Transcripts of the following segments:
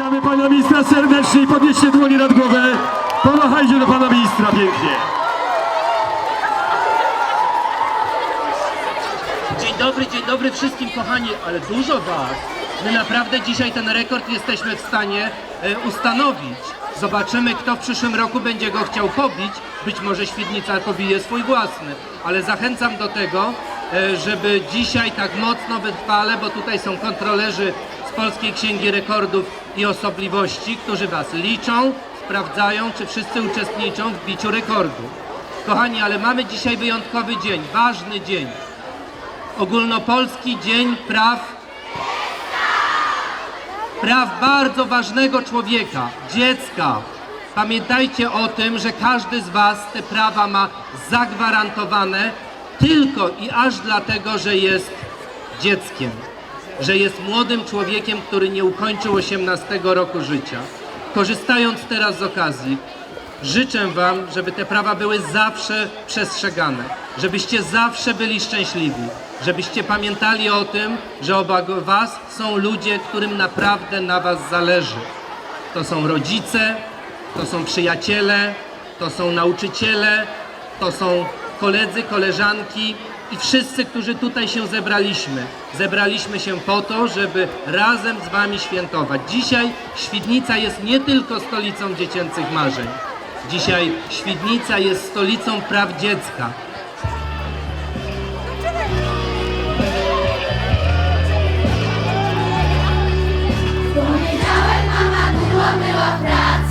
Witamy pana ministra serdecznie i podnieście dłonie nad głowę. Pomachajcie do pana ministra pięknie. Dzień dobry, dzień dobry wszystkim kochani, ale dużo was. My naprawdę dzisiaj ten rekord jesteśmy w stanie e, ustanowić. Zobaczymy, kto w przyszłym roku będzie go chciał pobić. Być może Świdnica pobije swój własny, ale zachęcam do tego, żeby dzisiaj tak mocno wytrwale, bo tutaj są kontrolerzy z Polskiej Księgi Rekordów i Osobliwości, którzy was liczą, sprawdzają, czy wszyscy uczestniczą w biciu rekordu. Kochani, ale mamy dzisiaj wyjątkowy dzień, ważny dzień. Ogólnopolski Dzień Praw Praw bardzo ważnego człowieka, dziecka. Pamiętajcie o tym, że każdy z Was te prawa ma zagwarantowane tylko i aż dlatego, że jest dzieckiem, że jest młodym człowiekiem, który nie ukończył 18 roku życia. Korzystając teraz z okazji, Życzę Wam, żeby te prawa były zawsze przestrzegane, żebyście zawsze byli szczęśliwi, żebyście pamiętali o tym, że obok Was są ludzie, którym naprawdę na Was zależy. To są rodzice, to są przyjaciele, to są nauczyciele, to są koledzy, koleżanki i wszyscy, którzy tutaj się zebraliśmy. Zebraliśmy się po to, żeby razem z Wami świętować. Dzisiaj Świdnica jest nie tylko stolicą dziecięcych marzeń. Dzisiaj Świdnica jest stolicą praw dziecka. W poniedziałek mama była pracy,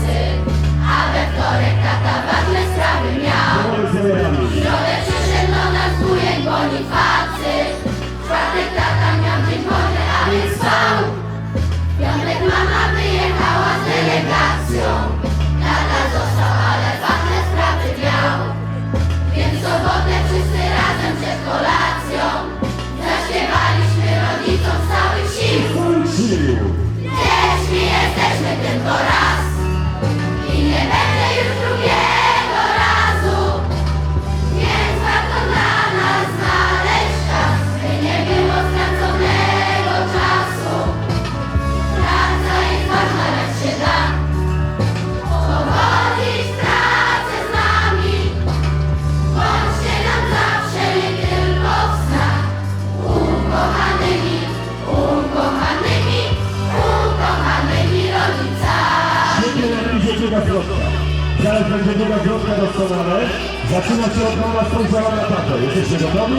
zwrotka doskonale. Zaczyna się od mama spojrzała na tatę. Jesteście gotowi?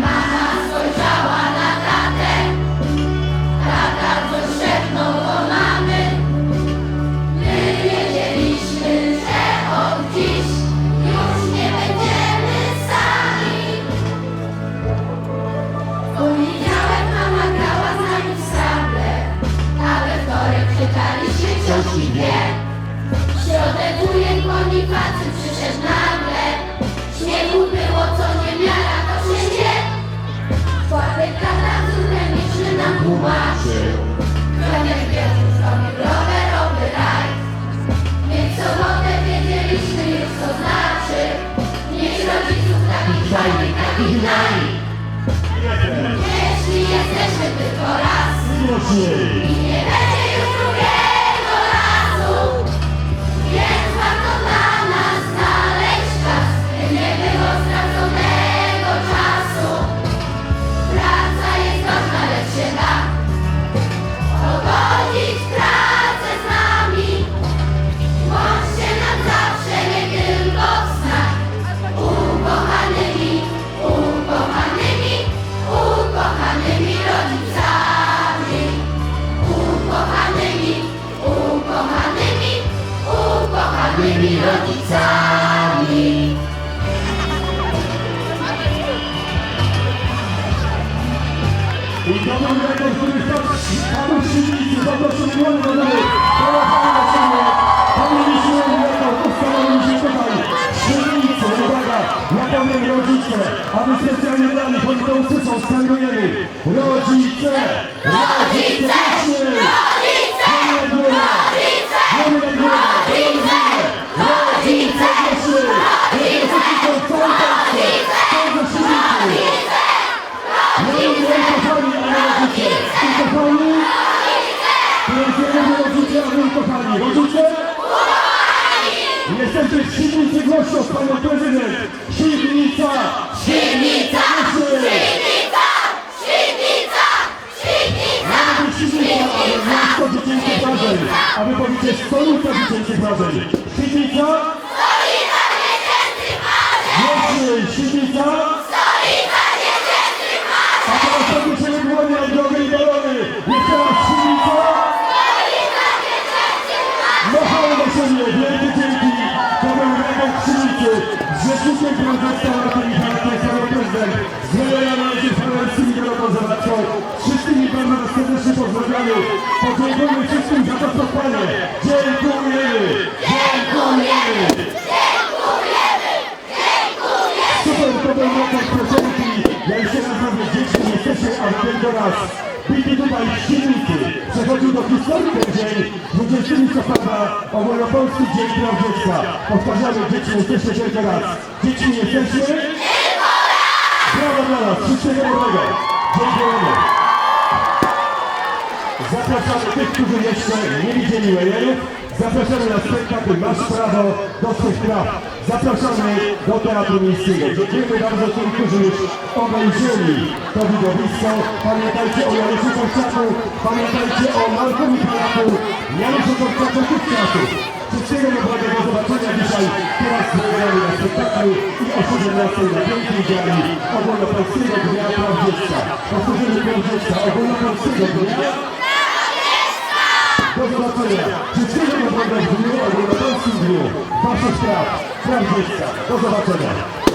Mama spojrzała na tatę, tata coś szepnął do mamy. My wiedzieliśmy, że od dziś już nie będziemy sami. W poniedziałek mama grała z nami w sable, a we wtorek czytaliśmy książki dwie. W środę wujek Bonifacy przyszedł nagle, śniegu było co niemiara, to się nie. Tata wzór chemiczny nam tłumaczył, Koniec wieczór zrobił rowerowy rajd. Więc sobotę wiedzieliśmy już co znaczy, mieć rodziców takich fajnych, takich nami. Jeśli jesteśmy tylko raz nie Który padł w Świdnicy. Zaproszę dłonie do góry. Pomachamy na siebie. Panie Misiu, rekord ustaliliśmy tutaj. W Świdnicy. Uwaga, ja powiem rodzice, a wy specjalnie dla nich, oni to usłyszą, skandujemy. Rodzice! Rodzice! Rodzice! Wy kochani, rodzice? Jesteście w Świdnicy głośno, panią prezydent! Świdnica! Świdnica! Świdnica! Świdnica! Mamy Świdnica, ale miasto dziecięcych wrażeń! A wy powiecie stolica dziecięcych wrażeń! Świdnica? Stolica dziecięcych! Głośniej! Świdnica? Podziękujemy wszystkim za to spotkanie! Dziękujemy! Dziękujemy! To był Radek Piosenki! Ja jeszcze raz mówię, dziećmi jesteście, ale tylko raz! Byli tutaj w Świdnicy! Przechodził do historii ten dzień 20 listopada Ogólnopolski Dzień Praw Dziecka. Powtarzamy, dzieci jesteście tylko raz. Dzieci jesteście? Brawo dla nas, wszystkiego dobrego. Dziękujemy. Zapraszamy tych, którzy jeszcze nie widzieli Lejerów. Zapraszamy na spektakl Masz prawo do swych praw. Zapraszamy do Teatru Miejskiego. Dziękujemy bardzo tym, którzy już obejrzeli to widowisko. Pamiętajcie o Januszu Korczaku, pamiętajcie o Marku Michalaku, Januszu Korczaku czasów. Wszystkiego dobrego, do zobaczenia dzisiaj. Teraz zagramy na spektaklu i o 17 na pięknej gali Ogólnopolskiego Dnia Praw Dziecka. Powtórzymy Praw Dziecka, Ogólnopolskiego Dnia zobaczenia. Wszystkiego dobrego w dniu, ogólnopolskim dniu. Waszych spraw, praw dziecka. Do zobaczenia.